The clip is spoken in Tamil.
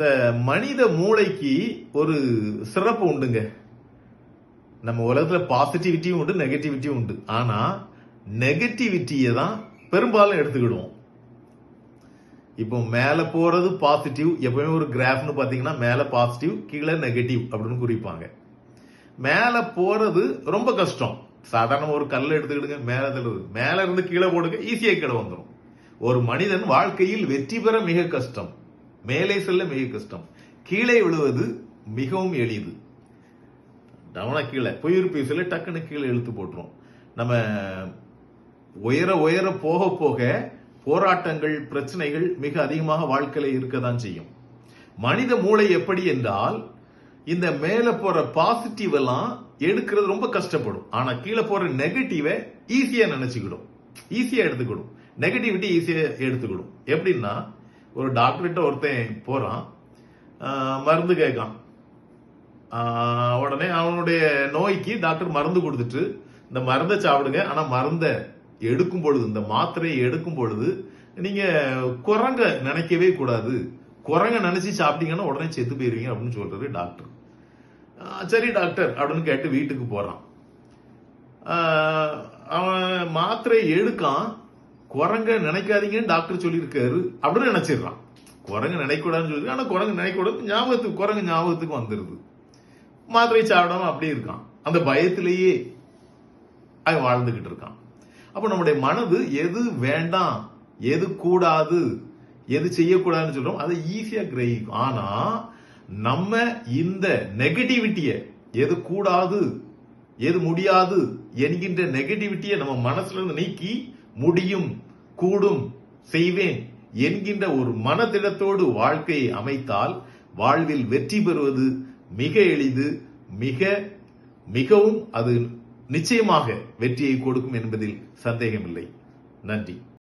இந்த மனித மூளைக்கு ஒரு சிறப்பு உண்டுங்க. நம்ம உலகத்தில் பாசிட்டிவிட்டியும் உண்டு நெகட்டிவிட்டியும் உண்டு. ஆனால் நெகட்டிவிட்டியை தான் பெரும்பாலும் எடுத்துக்கிடுவோம். இப்போ மேலே போகிறது பாசிட்டிவ் எப்பவுமே ஒரு கிராஃப்னு பார்த்தீங்கன்னா மேலே பாசிட்டிவ் கீழே நெகட்டிவ் அப்படின்னு குறிப்பாங்க. மேலே போகிறது ரொம்ப கஷ்டம். சாதாரண ஒரு கல்லை எடுத்துக்கிடுங்க மேலே தள்ளுறது. மேலே இருந்து கீழே போடுங்க ஈஸியாக கீழே வந்துடும் ஒரு மனிதன் வாழ்க்கையில் வெற்றி பெற மிக கஷ்டம். மேலே செல்ல மிக கஷ்டம். கீழே விழுவது மிகவும் எளிது. டவுனா கீழே பொயிர் பீஸ்ல டக்குன்னு கீழே இழுத்து போட்டுரும். நம்ம உயர உயர போக போக போராட்டங்கள் பிரச்சனைகள் மிக அதிகமாக வாழ்க்கையில இருக்கதான் செய்யும். மனித மூளை எப்படி என்றால் இந்த மேல போற பாசிட்டிவ் எல்லாம் எடுக்கிறது ரொம்ப கஷ்டப்படும். ஆனா கீழே போற நெகட்டிவை ஈஸியா நினைச்சுக்கிடும். ஈஸியா எடுத்துக்கிடும். நெகட்டிவிட்டி ஈஸியா எடுத்துக்கிடும். எப்படின்னா ஒரு டாக்டர்கிட்ட ஒருத்தன் போறான். மருந்து கேட்கான். உடனே அவனுடைய நோய்க்கு டாக்டர் மருந்து கொடுத்துட்டு இந்த மருந்தை சாப்பிடுங்க. ஆனா மருந்தை எடுக்கும் பொழுது இந்த மாத்திரையை எடுக்கும் பொழுது நீங்க குரங்க நினைக்கவே கூடாது. குரங்க நினைச்சு சாப்பிட்டீங்கன்னா உடனே செத்து போயிருவீங்க அப்படின்னு சொல்கிறது டாக்டர் சரி டாக்டர் அப்படின்னு கேட்டு வீட்டுக்கு போறான். அவன் மாத்திரை எடுக்கான். குரங்க நினைக்காதீங்கன்னு டாக்டர் சொல்லியிருக்காரு அப்படின்னு நினைச்சிடுறான். குரங்கு நினைக்கூடாதுன்னு சொல்லி ஆனால் குரங்கு நினைக்கூடாது ஞாபகத்துக்கு குரங்கு ஞாபகத்துக்கு வந்துடுது மாத்திரை சாப்பிடாம அப்படியே இருக்கான். அந்த பயத்திலேயே அவன் வாழ்ந்துக்கிட்டு இருக்கான். அப்போ நம்முடைய மனது எது வேண்டாம் எது கூடாது எது செய்யக்கூடாதுன்னு சொல்றோம் அதை ஈஸியாக கிரகிக்கும். ஆனால் நம்ம இந்த நெகட்டிவிட்டியை எது கூடாது எது முடியாது என்கின்ற நெகட்டிவிட்டியை நம்ம மனசுல இருந்து நீக்கி முடியும் கூடும் செய்வேன் என்கின்ற ஒரு மனதிடத்தோடு வாழ்க்கையை அமைத்தால் வாழ்வில் வெற்றி பெறுவது மிக எளிது மிக மிகவும் அது நிச்சயமாக வெற்றியை கொடுக்கும் என்பதில் சந்தேகமில்லை. நன்றி.